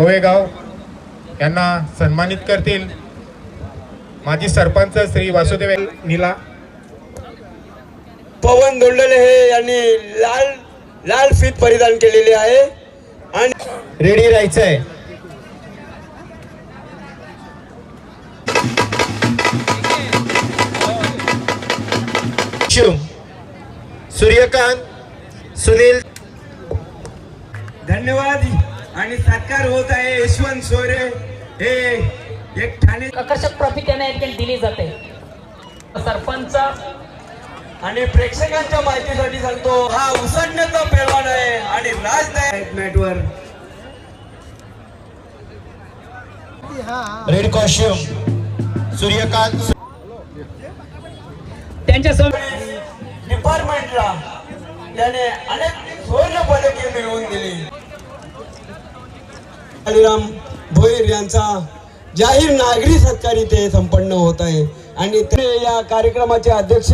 गोवेगाव यांना सन्मानित करतील. माजी सरपंच श्री वासुदेव निला. पवन दोंडले हे यांनी लाल लाल फीत परिधान केलेले आहे. आणि रेडी राहायचंय. सूर्यकांत सुनील. धन्यवाद. आणि सत्कार होत आहे यशवंत सोरे हे एक ठाणे आकर्षक ट्रॉफी त्यांना ठिकाणी दिली जाते. सरपंच. आणि प्रेक्षकांच्या माहितीसाठी सांगतो हा उसडण्याचा पैलवान आहे आणि राज मॅटवर रेड कॉस्ट्युम सूर्यकांत त्यांच्या डिपार्टमेंटला त्याने अनेक सुवर्ण पदके मिळवून दिली. हरिराम भोईर यांचा जाहीर नागरी सत्कार इथे संपन्न होत आहे. आणि ते या कार्यक्रमाचे अध्यक्ष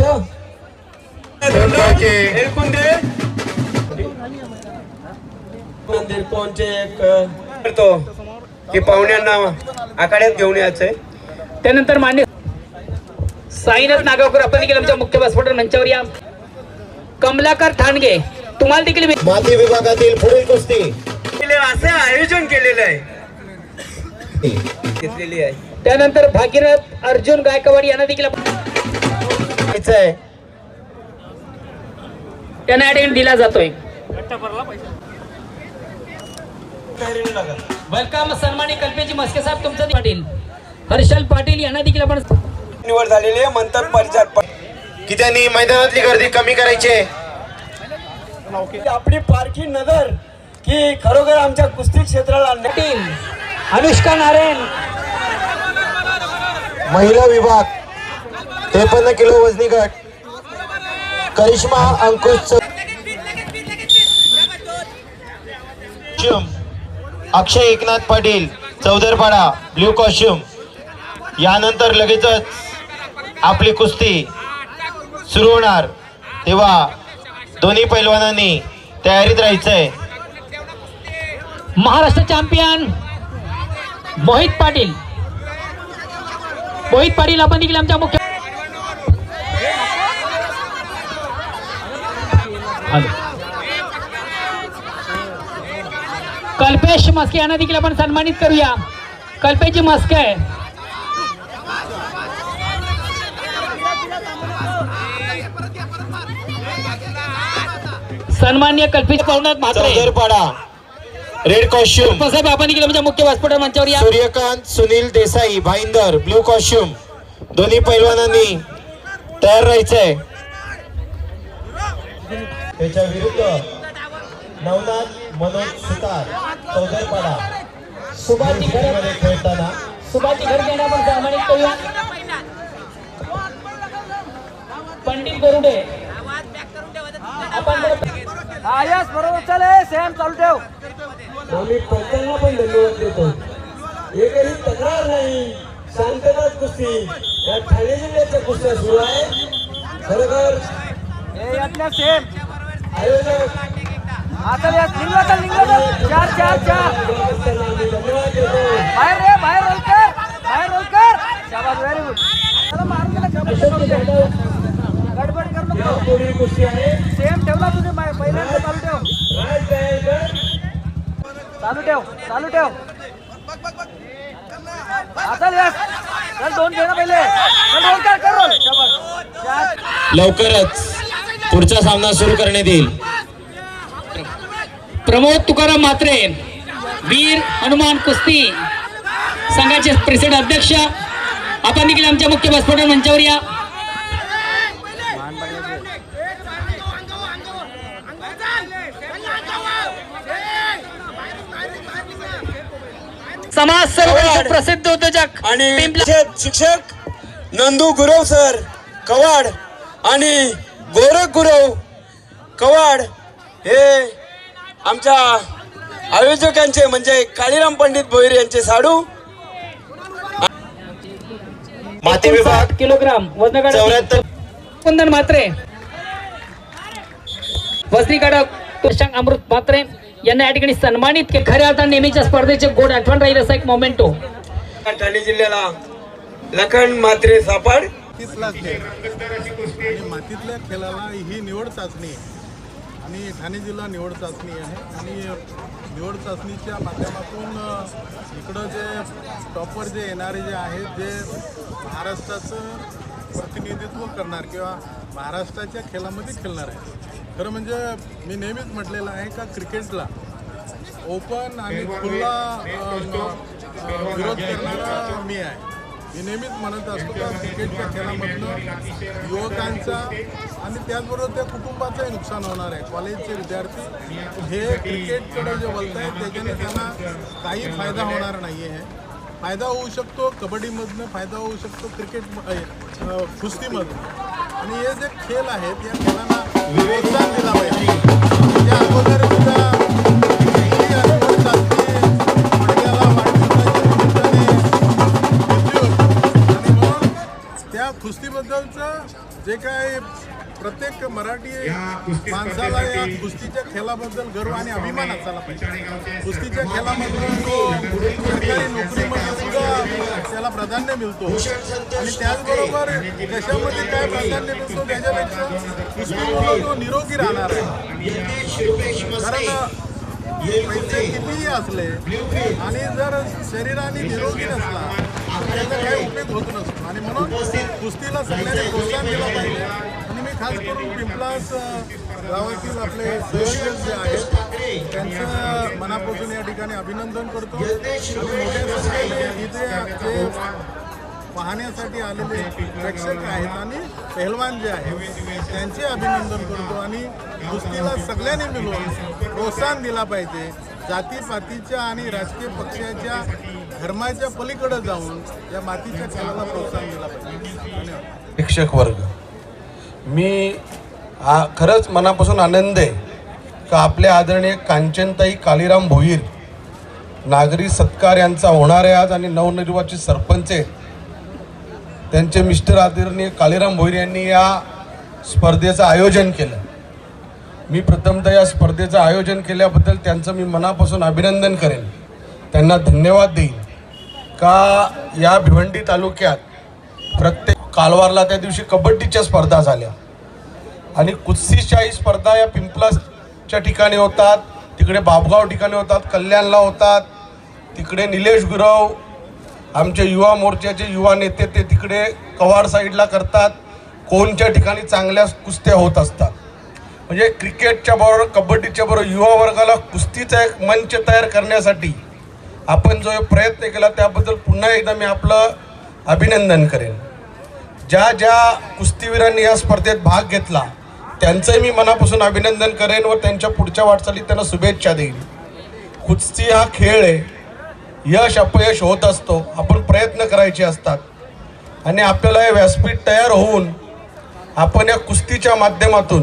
करतो की पाहुण्यांना आखाड्यात घेऊन यायचंय. त्यानंतर मान्य साईनाथ नागावकर आपण देखील आमच्या मुख्य व्यासपीठ मंचावर या. कमलाकर ठाणगे तुम्हाला देखील मी- माती विभागातील पुढील कुस्ती. असं आयोजन केलेलं आहे घेतलेली आहे त्यानंतर भागीरथ अर्जुन गायकवाड यांना देखील त्यांना ठिकाणी दिला जातोय. वेलकम सन्मानी कल्पेची मस्के साहेब तुमचं पाटील हर्षल पाटील यांना देखील आपण निवड झालेली आहे मंतर परिचार की त्यांनी मैदानातली गर्दी कमी करायची आहे. आपली पारखी नजर की खरोखर आमच्या कुस्ती क्षेत्राला पाटील अनुष्का नारायण. महिला विभाग त्रेपन्न किलो वजनी गट करिश्मा अंकुश अक्षय एकनाथ पाटील चौदरपाडा ब्ल्यू कॉस्ट्युम यानंतर लगेचच आपली कुस्ती सुरू होणार. तेव्हा दोन्ही पैलवानांनी तयारीत राहायचंय. महाराष्ट्र चॅम्पियन मोहित पाटील. मोहित पाटील आपण देखील आमच्या मुख्य कल्पेश मस्के यांना देखील आपण सन्मानित करूया. कल्पेची मस्के आहे सन्मान्य कल्पेश पाहुण्यात मात्र पडा. रेड कॉस्ट्युम साहेब आपण देखील आमच्या मुख्य व्यासपीठ मंचावर या. सूर्यकांत सुनील देसाई भाईंदर ब्ल्यू कॉस्ट्युम दोन्ही पैलवानांनी तयार राहायचंय. त्याच्या विरुद्ध नवनाथ मनोज सुतार चौदरपाडा सुभाष घर. मध्ये खेळताना सुभाष घर करूया पंडित गरुडे. आपण आयस बरोबर. चले सेम चालू ठेव. आम्ही पंचांना पण धन्यवाद देतो. एकही तक्रार नाही. शांतताच कुस्ती. या ठाणे जिल्ह्याच्या कुस्त्या सुरू आहे. खरोखर आयोजक आता या निघला तर निघला तर चार चार चार. ग्रामस्थांना आम्ही धन्यवाद देतो. बाहेर रे बाहेर रोल कर. बाहेर रोल कर. शाबास व्हेरी गुड चला मारून गेला गडबड गडबड कर नको. पुढील कुस्ती आहे? सेम ठेवला तुझे पहिल्यांदा चालू चालू ठेव चालू ठेव. आता चल दोन घे ना पहिले. चल रोल कर कर रोल. लवकरच पुढचा सामना सुरू करण्यात येईल. प्रमोद तुकाराम मात्रे वीर हनुमान कुस्ती संघाचे प्रेसिडेंट अध्यक्ष. आपण देखील आमच्या मुख्य व्यासपीठ मंचावर या. समाज सर्व प्रसिद्ध उद्योजक आणि शिक्षक नंदू गुरव सर कवाड. आणि गोरख गुरव कवाड. हे आमच्या आयोजकांचे म्हणजे काळीराम पंडित भोईर यांचे साडू. माती विभाग. किलोग्राम वजन चौऱ्याहत्तर. कुंदन मात्रे. वजनी काढक तुषांक अमृत पात्रे यांना या ठिकाणी सन्मानित के खऱ्या अर्थाने नेहमीच्या स्पर्धेचे गोड आठवण राहील असा एक मोमेंटो. ठाणे जिल्ह्याला लखन मात्रे सापड. मातीतल्या खेळाला ही निवड चाचणी आहे. आणि ठाणे जिल्हा निवड चाचणी आहे. आणि निवड चाचणीच्या माध्यमातून इकडं जे टॉपर जे येणारे जे आहेत जे महाराष्ट्राचं प्रतिनिधित्व करणार किंवा महाराष्ट्राच्या खेळामध्ये खेळणार आहे खरं म्हणजे मी नेहमीच म्हटलेलं आहे का क्रिकेटला ओपन आणि खुल्ला विरोध करणारा मी आहे. मी नेहमीच म्हणत असतो का क्रिकेटच्या खेळामधनं युवकांचा आणि त्याचबरोबर त्या कुटुंबाचंही नुकसान होणार आहे. कॉलेजचे विद्यार्थी हे क्रिकेटकडे जे बोलत आहेत त्याच्याने त्यांना काही फायदा होणार नाही आहे फायदा होऊ शकतो कबड्डीमधनं फायदा होऊ शकतो क्रिकेट कुस्तीमधनं. आणि हे जे खेळ आहेत या खेळांना प्रोत्साहन दिला पाहिजे. त्या अगोदर त्या कुस्तीबद्दलचं जे काय प्रत्येक मराठी माणसाला या कुस्तीच्या खेळाबद्दल गर्व आणि अभिमान असायला पाहिजे. कुस्तीच्या खेळामधून तो सरकारी नोकरीमध्ये सुद्धा त्याला प्राधान्य मिळतो. आणि त्याचबरोबर कशामध्ये काय प्राधान्य मिळतो त्याच्यापेक्षा कुस्तीमुळे तो निरोगी राहणार आहे. कारण पैसे कितीही असले आणि जर शरीराने निरोगी नसला तर त्याचा काही उपयोग होत नसतो. आणि म्हणून कुस्तीला सगळ्यांनी प्रोत्साहन दिलं पाहिजे. खास करून पिंपलास गावातील आपले संयोजक जे आहेत त्यांचं मनापासून या ठिकाणी अभिनंदन करतो. मोठ्या संख्येने इथे जे पाहण्यासाठी आलेले प्रेक्षक आहेत आणि पहलवान जे आहेत त्यांचे अभिनंदन करतो. आणि कुस्तीला सगळ्यांनी मिळून प्रोत्साहन दिला पाहिजे. जातीपातीच्या आणि राजकीय पक्षाच्या धर्माच्या पलीकडे जाऊन या मातीच्या खेळाला प्रोत्साहन दिला पाहिजे. धन्यवाद. प्रेक्षक वर्ग. मी आ खरंच मनापासून आनंद आहे का आपल्या आदरणीय कांचनताई कालीराम भोईर नागरी सत्कार यांचा होणार आहे आज आणि नवनिर्वाचित सरपंच आहेत. त्यांचे मिस्टर आदरणीय कालीराम भोईर यांनी या स्पर्धेचं आयोजन केलं. मी प्रथमतः या स्पर्धेचं आयोजन केल्याबद्दल त्यांचं मी मनापासून अभिनंदन करेन. त्यांना धन्यवाद देईन. का या भिवंडी तालुक्यात प्रत्येक कालवारला त्या दिवशी कबड्डीच्या स्पर्धा झाल्या. आणि कुस्तीच्या स्पर्धा या पिंपलाच्या ठिकाणी होतात तिकडे बाबगाव ठिकाणी होतात कल्याणला होतात तिकडे निलेश गुरव आमचे युवा मोर्चाचे युवा नेते ते तिकडे कवाड साईडला करतात कोणच्या ठिकाणी चांगल्या कुस्त्या होत असतात. म्हणजे क्रिकेटच्या बरोबर कबड्डीच्या बरोबर युवा वर्गाला कुस्तीचा एक मंच तयार करण्यासाठी आपण जो प्रयत्न केला त्याबद्दल पुन्हा एकदा मी आपलं अभिनंदन करेन. ज्या ज्या कुस्तीवीरांनी या स्पर्धेत भाग घेतला त्यांचंही मी मनापासून अभिनंदन करेन व त्यांच्या पुढच्या वाटचालीत त्यांना शुभेच्छा देईन. कुस्ती हा खेळ आहे. यश अपयश होत असतो. आपण प्रयत्न करायचे असतात. आणि आपल्याला हे व्यासपीठ तयार होऊन आपण या कुस्तीच्या माध्यमातून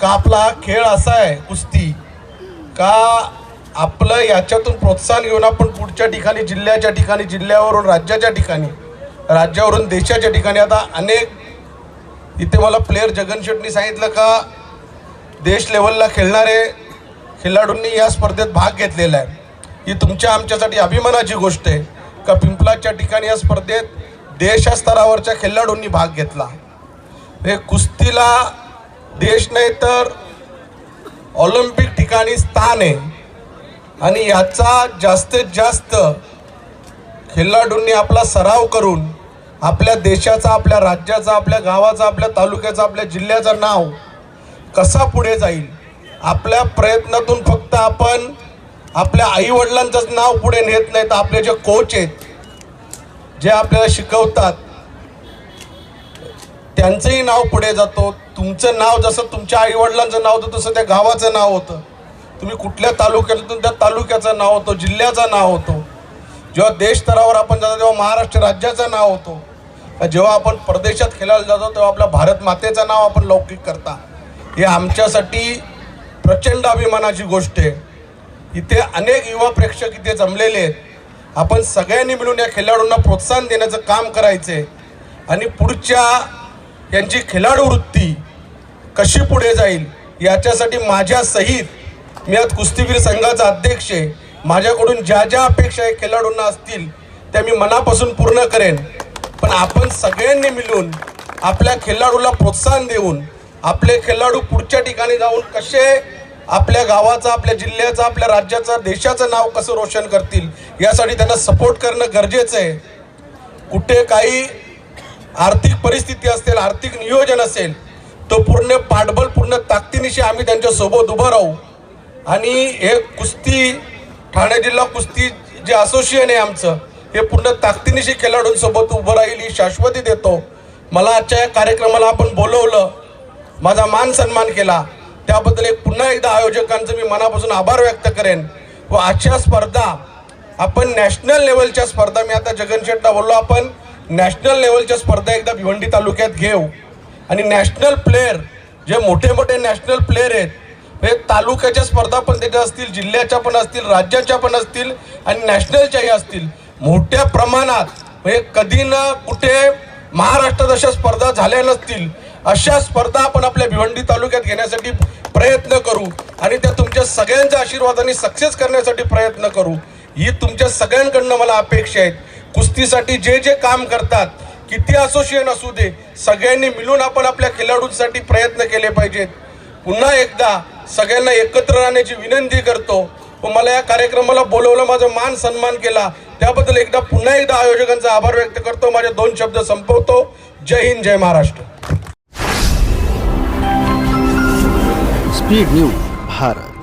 का आपला हा खेळ असा आहे कुस्ती का आपलं याच्यातून प्रोत्साहन घेऊन आपण पुढच्या ठिकाणी जिल्ह्याच्या ठिकाणी जिल्ह्यावरून राज्याच्या ठिकाणी राज्यावरून देशाच्या ठिकाणी आता अनेक इथे मला प्लेअर जगन शेट्टी सांगितलं का देश लेवलला खेळणारे खेळाडूंनी या स्पर्धेत भाग घेतलेला आहे. ही तुमच्या आमच्यासाठी अभिमानाची गोष्ट आहे का पिंपलाच्या ठिकाणी या स्पर्धेत देशस्तरावरच्या खेळाडूंनी भाग घेतला? हे कुस्तीला देश नाही तर ऑलिम्पिक ठिकाणी स्थान आहे. आणि याचा जास्तीत जास्त खेळाडूंनी आपला सराव करून आपल्या देशाचा आपल्या राज्याचा आपल्या गावाचा आपल्या तालुक्याचा आपल्या जिल्ह्याचं नाव कसा पुढे जाईल? आपल्या प्रयत्नातून फक्त आपण आपल्या आईवडिलांचंच नाव पुढे नेत नाही तर आपले जे कोच आहेत जे आपल्याला शिकवतात त्यांचंही नाव पुढे जातो. तुमचं नाव जसं तुमच्या आईवडिलांचं नाव होतं तसं त्या गावाचं नाव होतं. तुम्ही कुठल्या तालुक्यातून त्या तालुक्याचं नाव होतं जिल्ह्याचं नाव होतं. जेव्हा देश स्तरावर आपण जातो तेव्हा महाराष्ट्र राज्याचं नाव होतो. जेव्हा आपण परदेशात खेळायला जातो तेव्हा आपल्या भारत मातेचं नाव आपण लौकिक करता. हे आमच्यासाठी प्रचंड अभिमानाची गोष्ट आहे. इथे अनेक युवा प्रेक्षक इथे जमलेले आहेत. आपण सगळ्यांनी मिळून या खेळाडूंना प्रोत्साहन देण्याचं काम करायचे आणि पुढच्या यांची खेळाडू वृत्ती कशी पुढे जाईल याच्यासाठी माझ्या सहित मी आज कुस्तीवीर संघाचा अध्यक्ष आहे. माझ्याकडून ज्या ज्या अपेक्षा खेळाडूंना असतील त्या मी मनापासून पूर्ण करेन. पण आपण सगळ्यांनी मिळून आपल्या खेळाडूला प्रोत्साहन देऊन आपले खेळाडू पुढच्या ठिकाणी जाऊन कसे आपल्या गावाचं आपल्या जिल्ह्याचं आपल्या राज्याचं देशाचं नाव कसं रोशन करतील यासाठी त्यांना सपोर्ट करणं गरजेचं आहे. कुठे काही आर्थिक परिस्थिती असेल आर्थिक नियोजन असेल तो पूर्ण पाठबळ पूर्ण ताकदीनिशी आम्ही त्यांच्यासोबत उभं राहू. आणि हे कुस्ती ठाणे जिल्हा कुस्ती जे असोसिएशन आहे आमचं हे पूर्ण ताकदीनिशी खेळाडूंसोबत उभं राहील ही शाश्वती देतो. मला आजच्या या कार्यक्रमाला आपण बोलवलं माझा मान सन्मान केला. त्याबद्दल एक पुन्हा एकदा आयोजकांचं मी मनापासून आभार व्यक्त करेन. व आजच्या स्पर्धा आपण नॅशनल लेवलच्या स्पर्धा मी आता जगन बोललो आपण नॅशनल लेवलच्या स्पर्धा एकदा भिवंडी तालुक्यात घेऊ. आणि नॅशनल प्लेअर जे मोठे मोठे नॅशनल प्लेअर आहेत हे तालुक्याच्या स्पर्धा पण त्याच्या असतील जिल्ह्याच्या पण असतील राज्याच्या पण असतील आणि नॅशनलच्याही असतील. मोठ्या प्रमाणात म्हणजे कधी ना कुठे महाराष्ट्रात अशा स्पर्धा झाल्या नसतील अशा स्पर्धा आपण आपल्या भिवंडी तालुक्यात घेण्यासाठी प्रयत्न करू आणि त्या तुमच्या सगळ्यांच्या आशीर्वादाने सक्सेस करण्यासाठी प्रयत्न करू. ही तुमच्या सगळ्यांकडनं मला अपेक्षा आहेत. कुस्तीसाठी जे जे काम करतात किती असोसिएशन असू दे सगळ्यांनी मिळून आपण आपल्या खेळाडूंसाठी प्रयत्न केले पाहिजेत. पुन्हा एकदा सगळ्यांना एकत्र राहण्याची विनंती करतो. व मला या कार्यक्रमाला बोलवलं माझा मान सन्मान केला. त्याबद्दल एकदा पुन्हा एकदा आयोजकांचा आभार व्यक्त करतो. माझे दोन शब्द संपवतो. जय हिंद जय महाराष्ट्र. Speed news Bharat.